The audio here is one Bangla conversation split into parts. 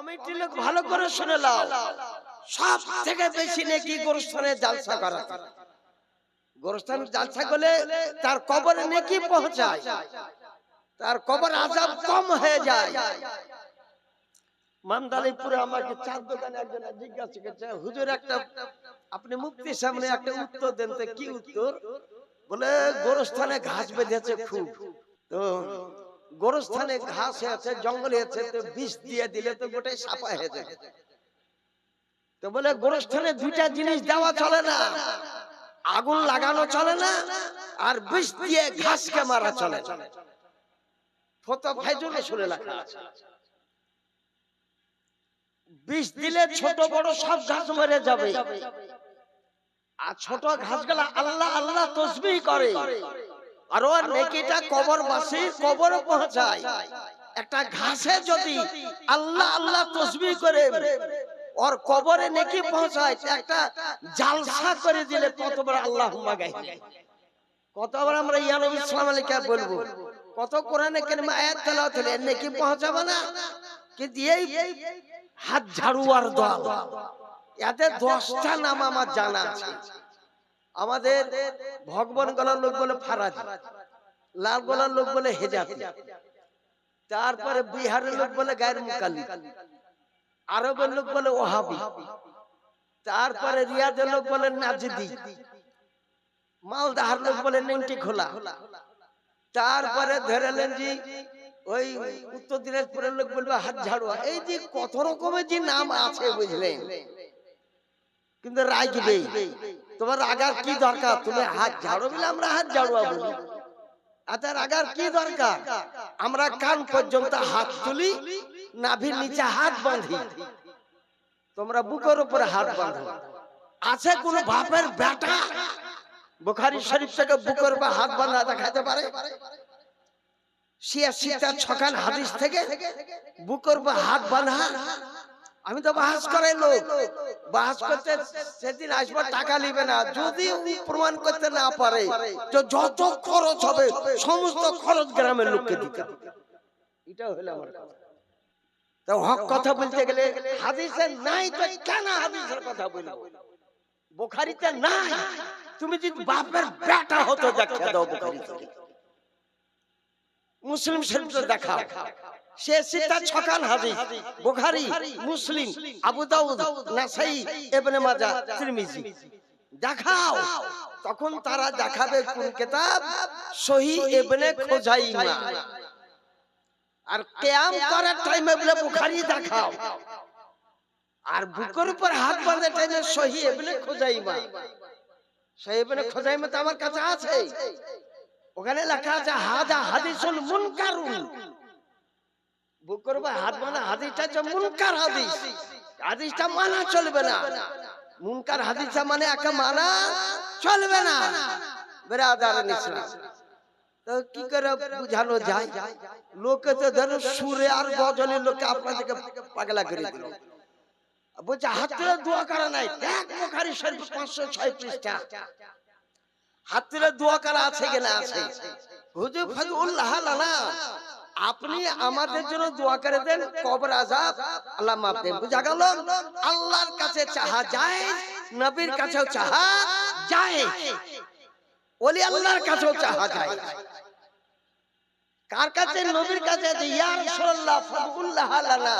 কমিটি লোক ভালো করে শুনে লাও। সব থেকে বেশি নাকি গোরস্থানে জালসা করা। গোরস্থানে জালসা করলে তার কবরে নাকি পৌঁছায়। তার কবর আজাব কম হয়ে যায়। মান্দালিপুরে আমাকে চার দোকানে একজন জিজ্ঞাসা করছে হুজুর একটা আপনি মুক্তির সামনে একটা উত্তর দেন তো কি উত্তর? বলে গোরস্থানে ঘাস বেঁধেছে খুব। তো গোরস্থানে ঘাস আছে জঙ্গলে আছে তো বিষ দিয়ে দিলে তো গোটাই সাপা হয়ে যাবে। তো বলে গোরস্থানে দুইটা জিনিস দেওয়া চলে না। আগুন লাগানো চলে না আর বিষ দিয়ে ঘাসকে মারা চলে না। ফতো ফাইজুলে শুনে লেখা আছে। বিষ দিলে ছোট বড় সব ঘাস মরে যাবে। আর ছোট ঘাসগুলা আল্লাহ আল্লাহ তসবি করে। আর ওর নেকিটা কবর বাসি কবর পৌঁছায়। একটা ঘাসে যদি আল্লাহ আল্লাহ তসবি করে ওর কবরে নেকি পৌঁছায় একটা জালসা করে দিলে কতবার আল্লাহ কতবার আমরা ইয়ানবী ইসলাম আলীকে বলব কত কোরআনে কেন আয়াত তেলাওয়াত হলে নেকি পৌঁছাবে না? কিন্তু এই হাত ঝাড়ুয়ার দল। এতে দশটা নাম আমার জানা আছে। আমাদের ভগবান গলার লোক বলে ফারাজ, লাল গলার লোক বলে হেজাতি তারপরে বিহারের লোক বলে গায়ের মুকালি আরবের লোক বলে ওহাবি। তারপরে রিয়াদের লোক বলে নাজদি। মালদাহার লোক বলে নেংটি খোলা। তারপরে ধরেলেন জি ওই উত্তর দিনাজপুরের লোক বলবে হাত ঝাড়ুয়া। এই যে কত রকমের যে নাম আছে, বুঝলেন? কিন্তু রাখবে তোমার রাগার কি দরকার? তুমি হাত ঝাড়ো বলে আমরা হাত ঝাড়ুয়া আচ্ছা রাগার কি দরকার? আমরা কান পর্যন্ত হাত তুলি, নাভির নিচে হাত বাঁধি। তোমরা বুকের উপরে হাত বাঁধো। আছে কোন বাপের বেটা বুখারি শরীফ থেকে বুকের উপর হাত বাঁধা দেখাতে পারে? শিয়া সীতা ছকান হাদিস থেকে বুকের উপর হাত বাঁধা। আমি তো বাহাস করে লোক। বাহাস করতে সেদিন আসবার টাকা নিবে না। যদি প্রমাণ করতে না পারে তো যত খরচ হবে সমস্ত খরচ গ্রামের লোককে দিতে। এটা হলো আমার তো হক কথা বলতে গেলে হাদিসে নাই তো কেন হাদিসের কথা বলব? বোখারিতে নাই। তুমি যদি বাপের বেটা হতো দেখা দাও বোখারি মুসলিম শরীফে দেখা সে সিতা ছকান হাদিস বুখারী মুসলিম আবু দাউদ নাসাই ইবনে মাজাহ তিরমিজি। দেখাও তখন তারা দেখাবে কোন কিতাব? সহি ইবনে খুজাইমা। আর কিয়াম করার টাইমে বলে বুখারী দেখাও। আর বুকের উপর হাত বাঁধে টাইমে সহি ইবনে খুজাইমা। সহি ইবনে খুজাইমা তো আমার কাছে আছে। ওখানে লেখা আছে হাজা হাদিসুল মুনকারুন। বুকের উপর হাত বাঁধা? হাদিসটা হচ্ছে মুনকার হাদিস। হাদিসটা মানা চলবে না। মুনকার হাদিসটা মানে একা মানা চলবে না। বেরাদার ইসলাম। তো কি করে বুঝানো যায়? লোকে তো ধরো সুরে আর গজলে লোকে আপনাদেরকে পাগলা করে দিল। বলছে হাত তুলে দোয়া করা নাই। দেখ বুখারী শরীফ পাঁচশো ছয় পৃষ্ঠা। হাত দোয়া করা আছে কিনা আছে? হুজুর ফাদুল্লাহ লানা আপনি আমাদের জন্য দোয়া করে দেন কবর আজাব। আল্লাহ মাফ দেন বুঝা গেল? আল্লাহর কাছে চাহা যায় নবীর কাছেও চাহা যায়। ওলি আল্লাহর কাছেও চাহা যায়। কার কাছে? নবীর কাছে ইয়া রাসূলুল্লাহ ফাদুল্লাহ লানা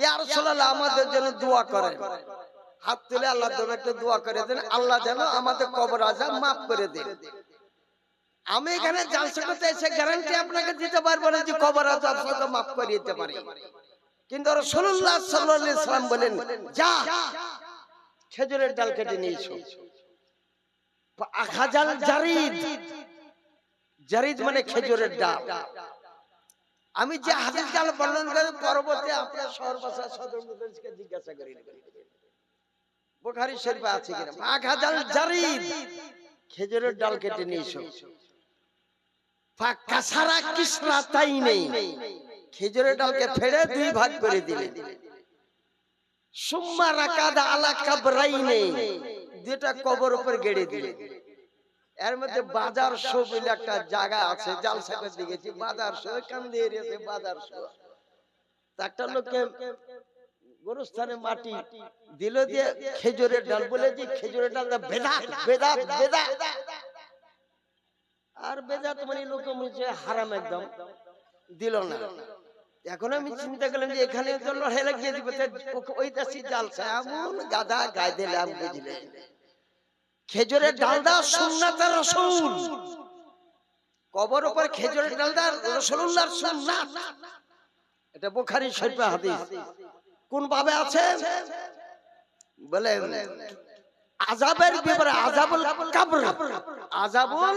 ইয়া রাসূলুল্লাহ আমাদের জন্য দোয়া করেন। হাত তুলে আল্লাহ দেবে একটু দোয়া করে দেন। আল্লাহ যেন আমাদের কবর আজাব মাফ করে দেন। আমি এখানে জালসা করতে এসে গ্যারান্টি আপনাকে দিতে পারব না যে কবর আজাব সঙ্গে মাফ করে দিতে পারি। কিন্তু রাসূলুল্লাহ সাল্লাল্লাহু আলাইহি সাল্লাম বলেন যা খেজুরের ডাল কেটে নিয়ে এসো আখাজাল জারিদ জারিদ মানে খেজুরের ডাল। আমি যে হাদিস ডাল বর্ণন করে পরবর্তী আপনার শহর ভাষা সদর জিজ্ঞাসা করি। বুখারী শরীফে আছে কিনা? আখাজাল জারিদ। খেজুরের ডাল কেটে নিয়ে এসো মধ্যে বাজার শো বলে একটা জায়গা আছে জালসাকে দেখেছি বাজার শো কান দিয়ে বাজার শো একটা লোককে গোরস্থানে মাটি দিল দিয়ে খেজুরের ডাল বলে যে খেজুরের ডাল বেদা বেদা বেদা আর বেদা তো মানে লোক মুছে হারাম একদম। দিল না। এখন আমি চিন্তা করলাম যে এখানে তো লড়াই লাগিয়ে দিবে ওই দাসি জালসা এমন গাদা গায়ে দিলাম বুঝলে? খেজুরের ডালদা সুন্নাতের রসুল কবর উপর খেজুরের ডালদা রসুল্লাহর সুন্নাত। এটা বুখারী শরীফে হাদিস। কোন ভাবে আছে বলে আজাবের ব্যাপারে আজাবুল কাবর। আজাবুল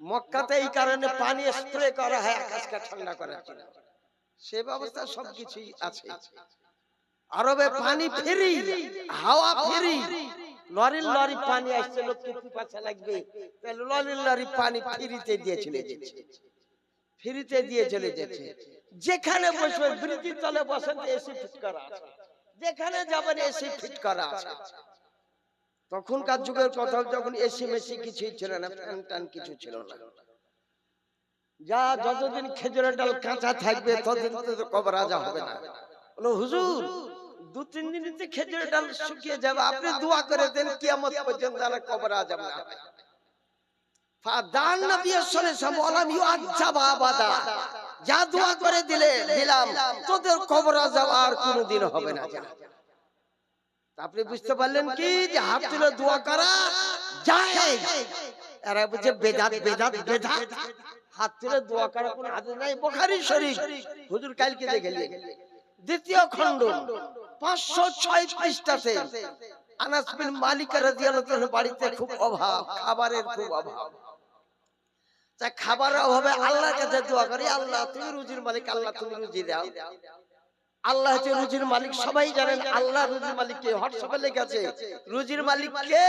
মক্কাতে এই কারণে পানি স্প্রে করা হয়, আকাশকে ঠান্ডা করার জন্য। সে ব্যবস্থা সবকিছুই আছে। আরবে পানি ফেরি, হাওয়া ফেরি, লরির লরি পানি আসছে লোককে পিপাসা লাগবে। তাহলে লরির লরি পানি ফিরিতে দিয়ে চলে যাচ্ছে ফিরিতে দিয়ে চলে যাচ্ছে যেখানে বসবে, ব্রিজের তলে বসেন এসি ফিট করা আছে। যেখানে যাবেন, এসি ফিট করা আছে। তখনকার যুগের কথা যখন এসি মেসি কিছুই ছিল না ফ্যান টান কিছু ছিল না। যা যতদিন খেজুরের ডাল কাঁচা থাকবে ততদিন তো কবর রাজা হবে না। বলো হুজুর দু তিন দিনতে খেজুরের ডাল শুকিয়ে যাবে আপনি দোয়া করে দেন কিয়ামত পর্যন্ত আর কবর রাজা না। ফাদান নবী সাল্লাল্লাহু আলাইহি আবাদা যা দোয়া করে দিলে দিলাম তোদের কবর রাজা আর কোনোদিন হবে না যা আপনি বুঝতে পারলেন কি? যে হাত তুলে দোয়া করা যায়। এরা বেদাত বেদাত বেদাত হাত তুলে দোয়া করা কোনো নাই। বুখারী শরীফ। হুজুর কালকে দেখলেন। দ্বিতীয় খণ্ড। পাঁচশো ছয় পৃষ্ঠাতে আনাস বিন মালিক রাদিয়াল্লাহু বাড়িতে খুব অভাব খাবারের খুব অভাব। তা খাবারের অভাবে আল্লাহর কাছে দোয়া করি আল্লাহ তুমি রুজির মালিক আল্লাহ তুমি রুজি দাও। আল্লাহ হচ্ছে রুজির মালিক সবাই জানেন আল্লাহ রুজির মালিক কে হোয়াটসঅ্যাপে লেখা আছে রুজির মালিক কে?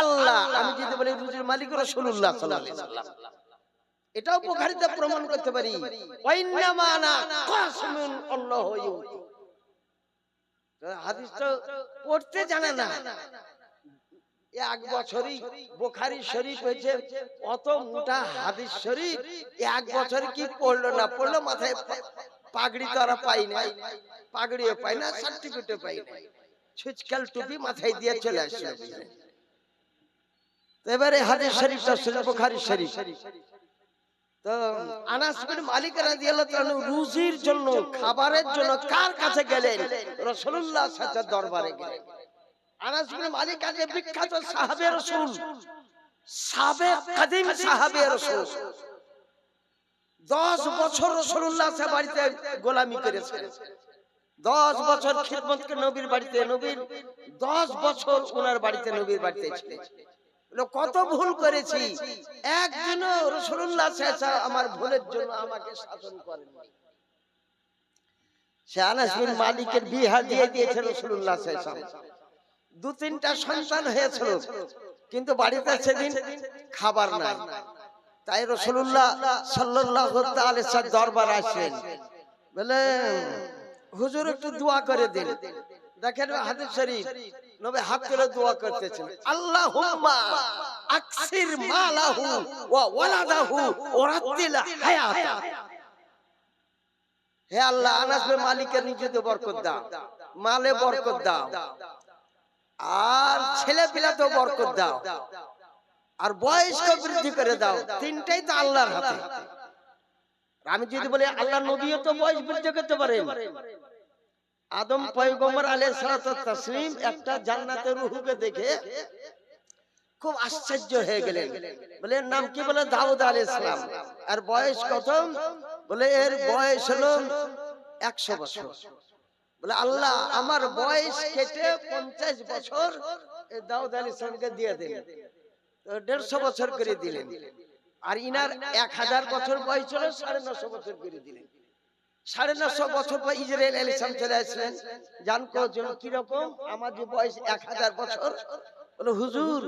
আল্লাহ। আমি যদি বলি রুজির মালিক রাসূলুল্লাহ সাল্লাল্লাহু আলাইহি ওয়াসাল্লাম। এটাও বুখারীতে প্রমাণ করতে পারি। ওয়াইন্নামা আনা কাসমুন আল্লাহু ইউতি হাদিস তো পড়তে জানে না। এক বছরই বুখারী শরীফ হয়েছে অত মোটা হাদিস শরীফ এক বছর কি পড়ল না পড়ল মাথায় পাগড়ি তো আর পাই না। পাগড়িও পাই না সার্টিফিকেটও পাই না। ছুচকাল টুপি মাথায় দিয়ে চলে আসলো। এবারে হাদিস শরীফটা ছিল বুখারী শরীফ। তো আনাস বিন মালিক রাদিয়াল্লাহু তাআলা রুজির জন্য, খাবারের জন্য কার কাছে গেলেন? রাসূলুল্লাহ সাল্লাল্লাহু দরবারে গেলেন। আনাস বিন মালিক আগে বিখ্যাত সাহাবে রাসূল, সাবেক কাদিম সাহাবে রাসূল। 10 বছর রাসূলুল্লাহ সাহেব বাড়িতে গোলামি করেছেন। 10 বছর খিদমত করে নবীর বাড়িতে নবীর 10 বছর ওনার বাড়িতে নবীর বাড়িতে ছিলেন। কত ভুল করেছি। একদিন রসুল্লাহ আমার ভুলের জন্য আমাকে শাসন করেন সে আনাস বিন মালিকের বিহা দিয়ে দিয়েছে রসুল্লাহ দু তিনটা সন্তান হয়েছিল। কিন্তু বাড়িতে সেদিন খাবার নাই। তাই রসুল্লাহ সাল্লাহ দরবার আসেন। বলে হুজুর একটু দোয়া করে দিন। দেখেন হাদিস শরীফ নবী হাত তুলে দোয়া করতেছেন। আল্লাহুম্মা আকসির মালাহু ওয়া ওয়ালাদাহু ওয়া রাত্তিল হায়াতা। হে আল্লাহ আনাস বিন মালিকের নিজেতে বরকত দাও। মালে বরকত দাও। আর ছেলে পিলাতেও বরকত দাও। আর বয়স্ক বৃদ্ধি করে দাও। তিনটাই তো আল্লাহর হাতে। আমি যদি বলি আল্লাহ নবীও তো বয়স বৃদ্ধি করতে পারেন আদম পয়গম্বর আলাইহিস সালাতু একটা জান্নাতের রূহকে দেখে খুব আশ্চর্য হয়ে গেলেন। বলে নাম কি? বলে দাউদ আলাইহিস সালাম। আর বয়স কত? বলে এর বয়স হলো 100 বছর। বলে আল্লাহ আমার বয়স কেটে 50 বছর দাউদ আলাইহিস সালামকে দিয়ে দিন 150 বছর করে দিলেন। আর ইনার 1000 বছর বয়স হলো 950 বছর করে দিলেন। সাড়ে নশো বছর পর ইসরায়েল আলী ইসলাম চলে আসলেন। জানকো জন্য কীরকম? আমার যে বয়স এক হাজার বছর। বলে হুজুর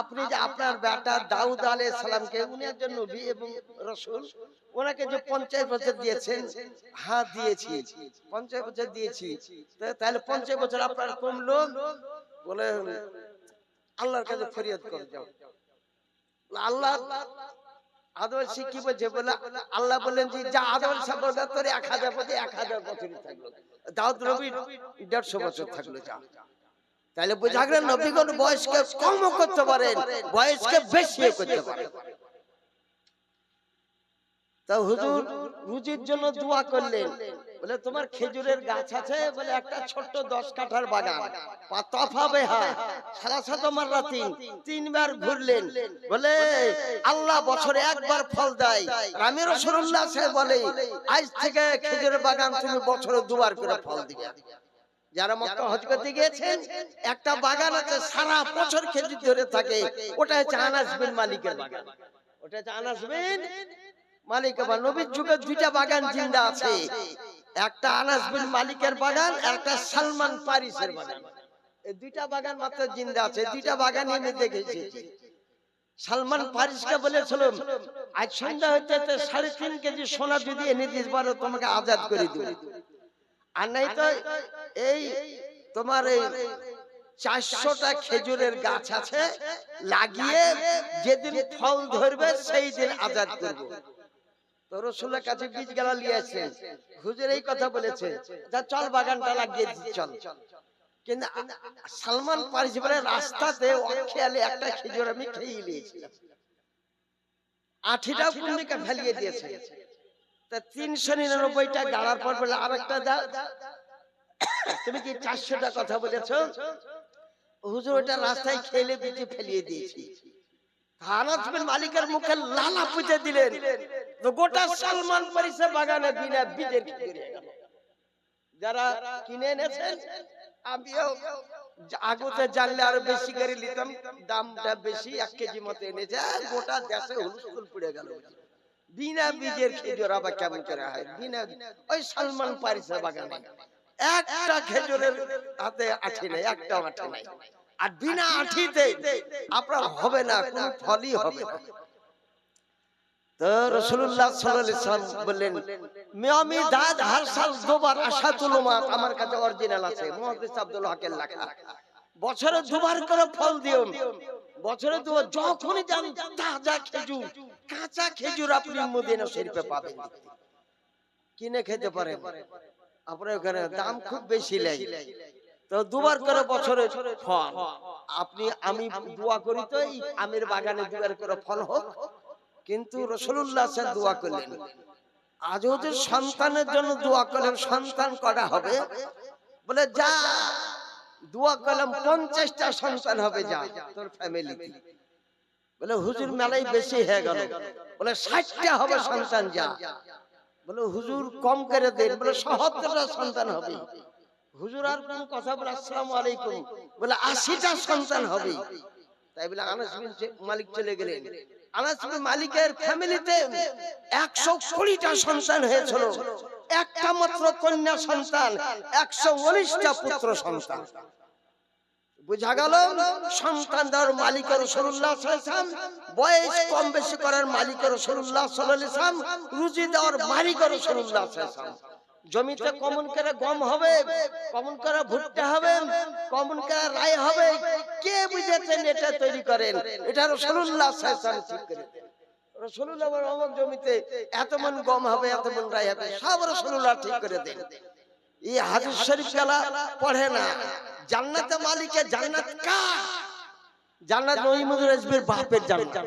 আপনি যে আপনার বেটা দাউদ আলাইহিস সালামকে উনি একজন নবী এবং রাসূল ওনাকে যে পঞ্চাশ বছর দিয়েছেন হ্যাঁ দিয়েছি। পঞ্চাশ বছর দিয়েছি। তাহলে পঞ্চাশ বছর আপনার কমলো? বলে আল্লাহর কাছে ফরিয়াদ করে যাও আল্লাহ আদর কি বলছে? বলে আল্লাহ বলেন যে, যা তোর এক হাজার বছর, এক হাজার বছর থাকল। দাউদ নবী দেড়শো বছর থাকল যা। তাহলে বোঝা গেল নবীগণ বয়সকে কম করতে পারেন, বয়সকে বেশি করতে পারেন। তা হুজুর, রুজির জন্য দোয়া করলেন। বলে, তোমার খেজুরের গাছ আছে? বলে, একটা ছোট্ট দশ কাঠার বাগান। তফা বেহা, সারা সাত তিনবার ঘুরলেন। বলে, আল্লাহ বছরে একবার ফল দেয়। আমি সাহেব বলে, আজ থেকে খেজুরের বাগান তুমি বছরে দুবার করে ফল দিবে। যারা মক্কা হজ করতে গিয়েছেন, একটা বাগান আছে, সারা বছর খেজুর ধরে থাকে। ওটা হচ্ছে আনাস বিন মালিকের বাগান। ওটা হচ্ছে আনাস বিন মালিক বা নবীর যুগে দুইটা বাগান জিন্দা আছে। একটা আনাস বিন মালিকের বাগান একটা সালমান পারিসের বাগান। এই দুইটা বাগান মাত্র জিন্দা আছে। দুইটা বাগানই আমি দেখেছি। সালমান পারিসকে বলেছিলাম আজ সন্ধ্যা হইতে হইতে সাড়ে তিন কেজি সোনা যদি এনে দিতে পারো তোমাকে আজাদ করে দিব। আর নাই তো এই তোমার এই চারশোটা খেজুরের গাছ আছে। লাগিয়ে যেদিন ফল ধরবে সেই দিন আজাদ করব। তো রসুলের কাছে বীজ গেলা লিয়েছেন হুজুর এই কথা বলেছে যা চল বাগানটা লাগিয়ে চল। কিন্তু সালমান রাস্তাতে অখেয়ালে একটা খেজুর আমি খেয়ে নিয়েছিলাম। আঠিটা ফেলিয়ে দিয়েছে। তা তিনশো নিরানব্বইটা গাড়ার পর বলে আরেকটা দাও। তুমি কি চারশোটা কথা বলেছ? হুজুর ওটা রাস্তায় খেলে বিচে ফেলিয়ে দিয়েছি। মালিকের মুখে লালা পুঁতে দিলেন। তো গোটা সালমান পরিসে বাগানে বিনা বীজের যারা কিনে এনেছেন, আমিও আগতে জানলে আরও বেশি করে নিতাম, দামটা বেশি, এক কেজি মতো এনেছে গোটা দেশে হুলস্থুল পড়ে গেল। বিনা বীজের খেজুর আবার কেমন করে হয়? বিনা ওই সালমান পারিসের বাগানে। একটা খেজুরের হাতে আঠি নাই একটা আঠি নাই। আর বিনা আঠিতে আপনার হবে না, কোন ফলই হবে না। যখনই যান, তাজা খেজুর, কাঁচা খেজুর আপনি পাবেন। কিনে খেতে পারেন। আপনার ওখানে দাম খুব বেশি লাগে। তো দুবার করে বছরে ফল। আপনি, আমি দোয়া করি তো আমের বাগানে দুবার করে ফল হোক। কিন্তু রসুল্লাহ দোয়া করলেন। আজ ওদের সন্তানের জন্য দোয়া করলেন সন্তান করা হবে। বলে যা দোয়া করলাম পঞ্চাশটা সন্তান হবে যা তোর ফ্যামিলি বলে হুজুর মেলাই বেশি হয়ে গেল। বলে ষাটটা হবে সন্তান যা। বলে হুজুর কম করে দেন। বলে সহত্তরটা সন্তান হবে। হুজুর আর কোন কথা বলে আসসালামু আলাইকুম। বলে আশিটা সন্তান হবে। তাই বলে আনাস মালিক চলে গেলেন। আনাস মালিকের ফ্যামিলিতে একশো কুড়িটা সন্তান হয়েছিল। একটা মাত্র কন্যা সন্তান একশো উনিশটা পুত্র সন্তান। বুঝা গেল? সন্তান দেওয়ার মালিক রসুল্লাহ বয়স কম বেশি করার মালিক রসুল্লাহ রুজি দেওয়ার মালিক রসুল্লাহ জমিতে কমন করে গম হবে কমন করে ভুট্টা হবে কমন করে রায় হবে কে বুঝেছেন এটা তৈরি করেন? এটা রসুল্লাহ ঠিক করে। রসুল্লাহ জমিতে এত মন গম হবে এত মন রায় হবে। সব রসুল্লাহ ঠিক করে দেন। এই হাদিস শরীফ গেলা পড়ে না। জান্নাতে মালিকের জান্নাত কার? জান্নাত। বাপের জান্নাত।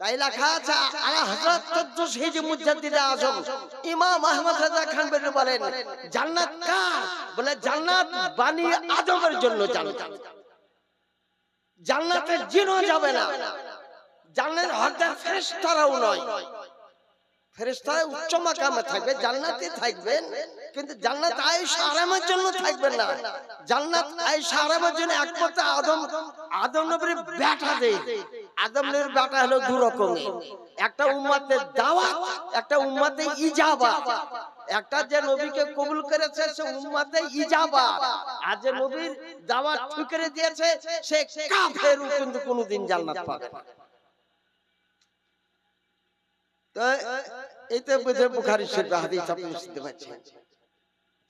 তাই লেখা আছে আলা হযরত মুজাদ্দিদ আজম। ইমাম আহমদ রাজা খান বের বলেন জান্নাত কার? বলে জান্নাত বানি আদমের জন্য জান্নাত। জান্নাতে। জিনও যাবে না। জান্নাতের হকদার ফেরেশতারাও নয়। ফেরেশতারা উচ্চ মাকামে থাকবে জান্নাতে থাকবেন। কিন্তু জান্নাত আয়েশা আরামের জন্য থাকবেন না। জান্নাত আয়েশা আরামের জন্য একমাত্র আদম। আদম। নবীর বেটা দেয় আদম নবীর বেটা হলো দু রকমের। একটা উম্মাতে দাওয়াত একটা উম্মাতে ইজাবা। একটা যে নবীকে কবুল করেছে সে উম্মাতে ইজাবা। আর যে নবীর দাওয়াত ঠুকরে দিয়েছে সে কাফের কিন্তু কোনোদিন জান্নাত পাবে না। তো এইতে বুঝে বুখারী শরীফ হাদিস আপনি শুনতে পাচ্ছেন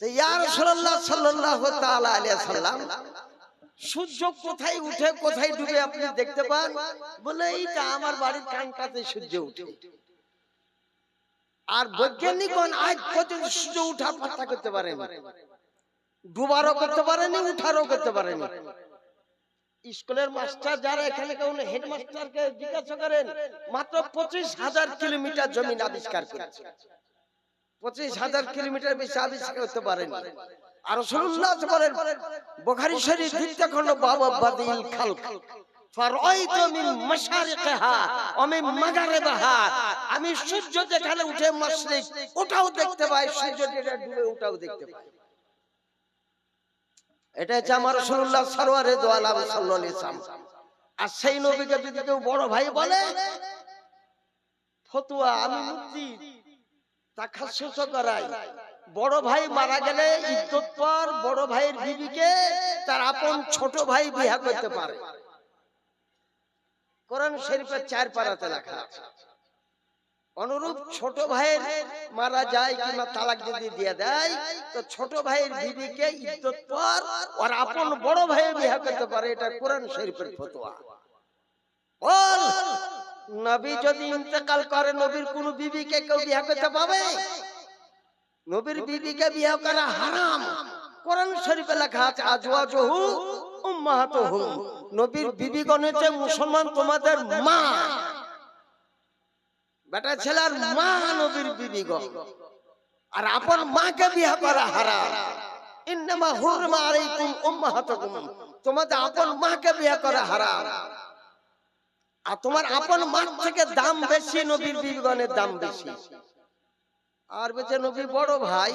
তো ইয়া রাসূলুল্লাহ সাল্লাল্লাহু তাআলা আলাইহি সাল্লাম সূর্য কোথায় উঠে কোথায় ডুবে আপনি দেখতে পান? বলে এইটা আমার বাড়ির কানটাতে সূর্য উঠে আর বৈজ্ঞানিকগণ আজ পর্যন্ত সূর্য উঠার পাত্তা করতে পারেনি। ডুবারও করতে পারেনি উঠারও করতে পারেনি। স্কুলের মাস্টার যারা এখানে কেউ হেডমাস্টারকে জিজ্ঞাসা করেন মাত্র পঁচিশ হাজার কিলোমিটার জমিন আবিষ্কার করেছে। পঁচিশ হাজার কিলোমিটার বেশি আবিষ্কার করতে পারেন। আর রসুল্লাহ বলেন বুখারী শরীফ দ্বিতীয় খণ্ড বাবা বাদিল খালক। ফারাইত মিন মাশারিকিহা ওয়া মিন মাগারিবিহা। আমি সূর্য যেখানে উঠে মাশরিক ওটাও দেখতে পাই সূর্য যেটা ডুবে ওটাও দেখতে পাই। এটা হচ্ছে আমার রসুল্লাহ সরওয়ারে দো আলাম সাল্লাল্লাহু আলাইহি সাল্লাম আর সেই নবীকে যদি কেউ বড় ভাই বলে ফতুয়া আমি মুক্তি তাখাসুস করাই বড় ভাই মারা গেলে ইজ্জত পর বড় ভাইয়ের বিবিকে তার আপন ছোট ভাই বিয়া করতে পারে। কোরআন শরীফের চার পারাতে লেখা আছে। অনুরূপ ছোট ভাইয়ের মারা যায় কিংবা তালাক যদি দিয়ে দেয় তো ছোট ভাইয়ের বিবিকে ইজ্জত পর আর আপন বড় ভাইয়ের বিয়া করতে পারে। এটা কোরআন শরীফের ফতোয়া। বল। নবী যদি ইন্তেকাল করে নবীর কোন বিবিকে কেউ বিয়া করতে পাবে? নবীর বিবিকে বিয়া করা হারাম। কোরআন শরীফে লেখা আছে আজওয়াজহু উম্মাহাতুহুম নবীর বিবিগণ হচ্ছে মুসলমান তোমাদের মা। বেটা ছেলের মা নবীর বিবিগণ। আর আপন মাকে বিয়া করা হারাম। ইন্নামা হুরমা আলাইকুম উম্মাহাতুকুম। তোমাদের আপন মাকে বিয়া করা হারাম। আর তোমার আপন মার থেকে দাম বেশি নবীর বিবিগণের দাম বেশি। আর বলছে নবী বড় ভাই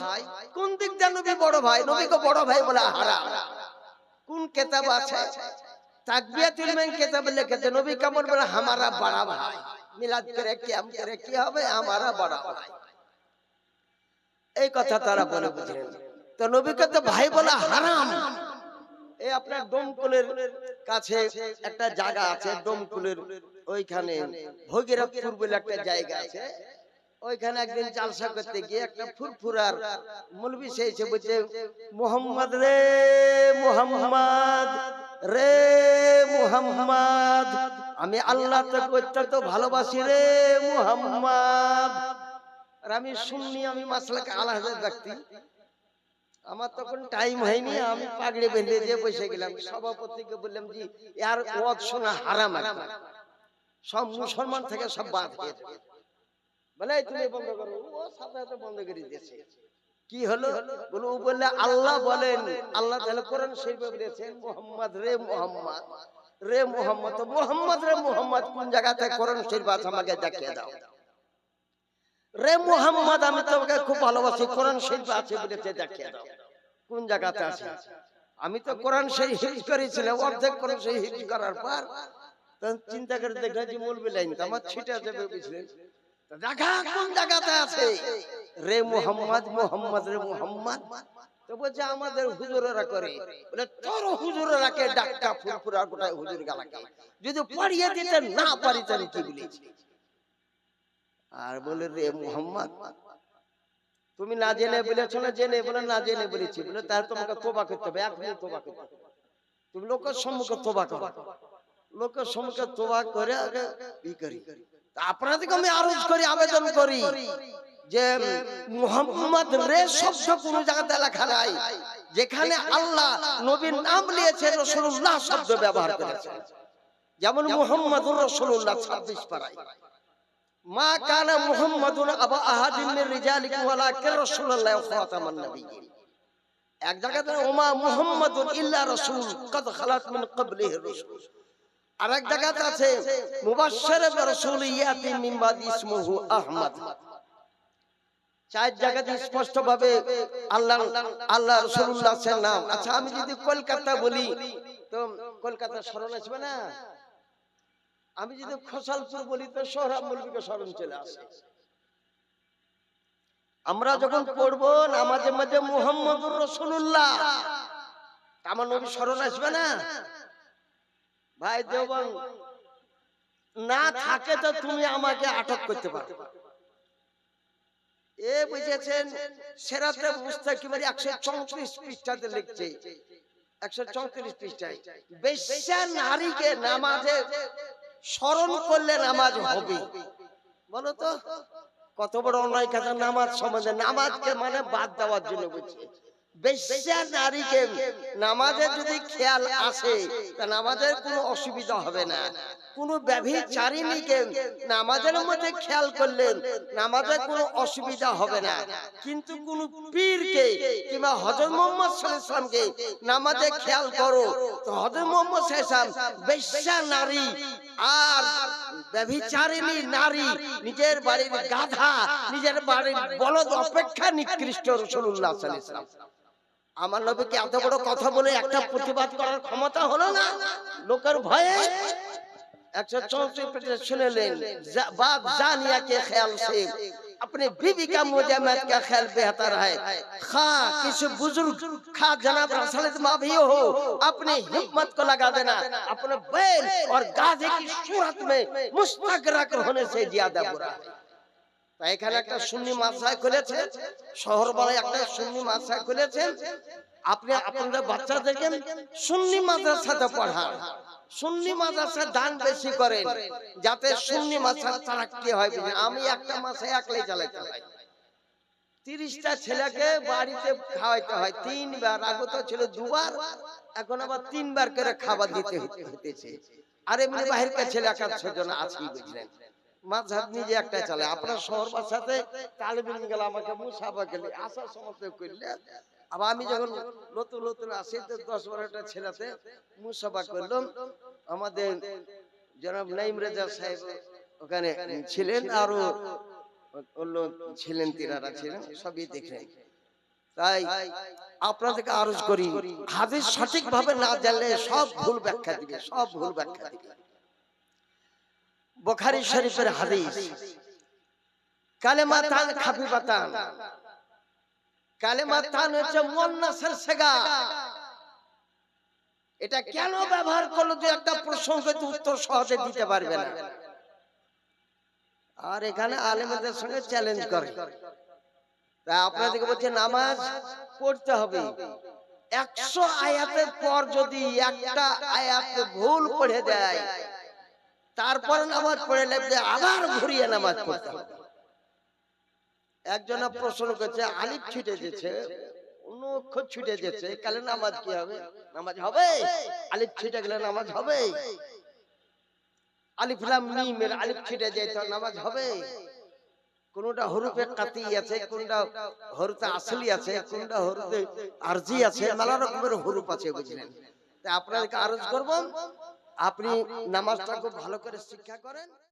কোন দিক দিয়ে নবী বড় ভাই? নবীকে বড় ভাই বলে হারা কোন কেতাব আছে? তাকবিয়াতুল মেন কেতাবে লিখেছে নবী কেমন বলে হামারা বড় ভাই। মিলাদ করে কিয়াম করে কি হবে? আমারা বড় ভাই। এই কথা তারা বলে বুঝলেন। তো নবীকে তো ভাই বলা হারাম। এই আপনার ডোমকুলের কাছে একটা জায়গা আছে ডোমকুলের ওইখানে ভগীরথপুর বলে একটা জায়গা আছে। ওইখানে একদিন জালসা করতে গিয়ে একটা ফুরফুরার মৌলবি সে এসে বলছে মোহাম্মদ রে মোহাম্মদ রে মোহাম্মদ আমি আল্লাহ তোকে অত্যন্ত ভালোবাসি রে মোহাম্মদ। আর আমি শুননি আমি মাসলাকে আলাদা ব্যক্তি আমার তখন টাইম হয়নি আমি পাগড়ি বেঁধে দিয়ে বসে গেলাম। সভাপতিকে বললাম জি ইয়ার ওয়াজ শোনা হারাম। সব মুসলমান থেকে সব বাদ যাবে বলে তুমি বন্ধ করো। ও সাথে সাথে বন্ধ করে দিয়েছে। কি হলো? বলে ও বললে আল্লাহ বলেন আল্লাহ তাহলে কোরআন শরীফে বলেছেন মোহাম্মদ রে মোহাম্মদ রে মোহাম্মদ। মোহাম্মদ রে মোহাম্মদ কোন জায়গাতে কোরআন শরীফ আছে আমাকে দেখিয়ে দাও। রে মোহাম্মদ, আমি তোমাকে খুব ভালোবাসি, কোরআন শরীফ আছে বলেছে দেখিয়ে দাও। কোন জায়গাতে আছে? আমি তো কোরআন সেই হিজ করেছিলাম, অর্ধেক কোরআন সেই হিজ করার পর তখন চিন্তা করে দেখলাম যে মূল লাইন আমার ছিটা যাবে বুঝলেন দেখা কোন জায়গাতে আছে। রে মোহাম্মদ মোহাম্মদ, রে মোহাম্মদ। তো বলছে আমাদের হুজুরেরা করে, বলে তোর হুজুরেরা কে ডাক্কা ফুরফুরা গোটায় হুজুর গালাকে যদি পড়িয়ে দিতে না পারি তাহলে কি বলেছি? আর বলে রে মোহাম্মদ তুমি না জেনে বলেছ না জেনে বলে না জেনে বলেছি বলে তাহলে তোমাকে তোবা করতে হবে এখনই তোবা করতে হবে। তুমি লোকের সম্মুখে তোবা করো। লোকের সম্মুখে তোবা করে আগে ই করি। আপনাদেরকে আমি আরজ করি আবেদন করি যে মুহাম্মদ রে শব্দ কোন জায়গাতে লেখা নাই যেখানে আল্লাহ নবীর নাম নিয়েছে রসুল্লাহ শব্দ ব্যবহার করেছেন। যেমন মুহাম্মদুর রসুল্লাহ ছাব্বিশ পাড়ায়। মা কানা মুহাম্মাদুন আবা আহাদিন মির রিজালিকুম ওয়ালাকিন রাসূলুল্লাহ খাতামান এক জায়গাতে ওমা মুহাম্মাদুন ইল্লা রাসূল, কদ খালাত মিন ক্বাবলিহি রাসূল। আর এক জায়গাতে আছে, মুবাশশির মিন ইসমুহু আহমদ। চার জায়গাতে স্পষ্ট ভাবে আল্লাহ আল্লাহ রাসূলুল্লাহ নাম আচ্ছা আমি যদি কলকাতা বলি, তো কলকাতা স্মরণ আসবে না? আমি যদি খোসালপুর বলি তো সোহরাব মৌলবীকে স্মরণ চলে আসে। আমরা যখন পড়ব নামাজে মাঝে মুহাম্মদুর রসুল্লাহ আমার নবী স্মরণ আসবে না? ভাই দেবন না থাকে তো তুমি আমাকে আটক করতে পারো। এ বুঝেছেন সেরাতে মুস্তাকিমের একশো চৌত্রিশ পৃষ্ঠাতে লিখছে। একশো চৌত্রিশ পৃষ্ঠায়। বেশ্যা নারীকে নামাজে স্মরণ করলে নামাজ হবে। বলো তো কত বড় অন্যায় কথা নামাজ সম্বন্ধে নামাজকে মানে বাদ দেওয়ার জন্য বলছে। বেশ্যা নারীকে নামাজের যদি খেয়াল আসে তা নামাজের কোনো অসুবিধা হবে না। কোন ব্যভিচারিণীকে নামাজের মধ্যে খেয়াল করলেন। নামাজে কোনো অসুবিধা হবে না। কিন্তু কোন পীরকে কিংবা হজরত মোহাম্মদ সাল্লামকে নামাজে খেয়াল করো। তো হজরত মোহাম্মদ সাল্লাম বেশ্যা নারী আর ব্যভিচারিণী নারী নিজের বাড়ির গাধা নিজের বাড়ির বলদ অপেক্ষা নিকৃষ্ট রসুল্লাহ সাল্লাম। আমার নবীকে এত বড় কথা বলে একটা প্রতিবাদ করার ক্ষমতা হলো না? লোকের ভয়ে একশো চৌত্রিশ পেটে শুনেলেন जा- बाप जानिया के ख्याल से अपने बीवी का मुजामत का ख्याल बेहतर है खा किसी बुजुर्ग खा जनाब रसलत माँ भी हो अपनी हिम्मत को लगा देना अपने बैल और गाधे की सूरत में मुस्तकरक होने से ज्यादा बुरा है তাই এখানে একটা সুন্নি মাদ্রাসা খুলেছে শহর বলে একটা সুন্নি মাদ্রাসা খুলেছেন আপনি আপনাদের বাচ্চাদেরকে সুন্নি মাদ্রাসাতে পড়ান। সুন্নি মাদ্রাসা দান বেশি করেন। যাতে সুন্নি মাদ্রাসা তারাক্কি হয় বুঝলেন? আমি একটা মাসে একলাই চালাইতে হয়। তিরিশটা ছেলেকে বাড়িতে খাওয়াইতে হয়। তিনবার। আগে তো ছিল দুবার। এখন আবার তিনবার করে খাবার দিতে হতেছে আর এমনি বাহিরকার ছেলে একাদ ছজন আছেই বুঝলেন। মাঝহাব নিজে একটা চালে আপনার শহর বাসাতে তালিবিন গেল আমাকে মুসাফা গেলে। আসার সময় করলে আবার আমি যখন নতুন নতুন আসি তো দশ বারোটা ছেলেতে মুসাফা করলাম। আমাদের জনাব নাইম রেজা সাহেব ওখানে ছিলেন আরও অন্য ছিলেন তিনারা ছিলেন সবই দেখলেন। তাই আপনাদেরকে আরজ করি হাদিস সঠিক ভাবে না জানলে সব ভুল ব্যাখ্যা দিবে সব ভুল ব্যাখ্যা দিবে। বুখারী শরীফের হাদিস। কালেমাতান কালেমাতান হচ্ছে মুন্নাসের সেগা এটা কেন ব্যবহার করল যে একটা প্রসঙ্গে উত্তর সহজে দিতে পারবে না। আর এখানে আলেমদের সঙ্গে চ্যালেঞ্জ করে। তা আপনাদেরকে বলছে নামাজ পড়তে হবে। একশো আয়াতের পর যদি একটা আয়াত ভুল পড়ে দেয় তারপর নামাজ পড়ে লাগবে আবার ঘুরিয়ে নামাজ পড়তে হবে। একজন প্রশ্ন করছে আলিফ ছুটে দিচ্ছে অন্য অক্ষর ছুটে দিচ্ছে কালে নামাজ কি হবে? নামাজ হবে? আলিফ ছুটে গেলে নামাজ হবে? আলিফ লাম মিম আলিফ ছুটে যায় নামাজ হবে? কোনটা হরুফে কাতি আছে কোনটা হরুতে আসলি আছে কোনটা হরুতে আরজি আছে নানা রকমের হরুপ আছে বুঝলেন? তাই আপনাদেরকে আরজ করব আপনি নামাজটা খুব ভালো করে শিক্ষা করেন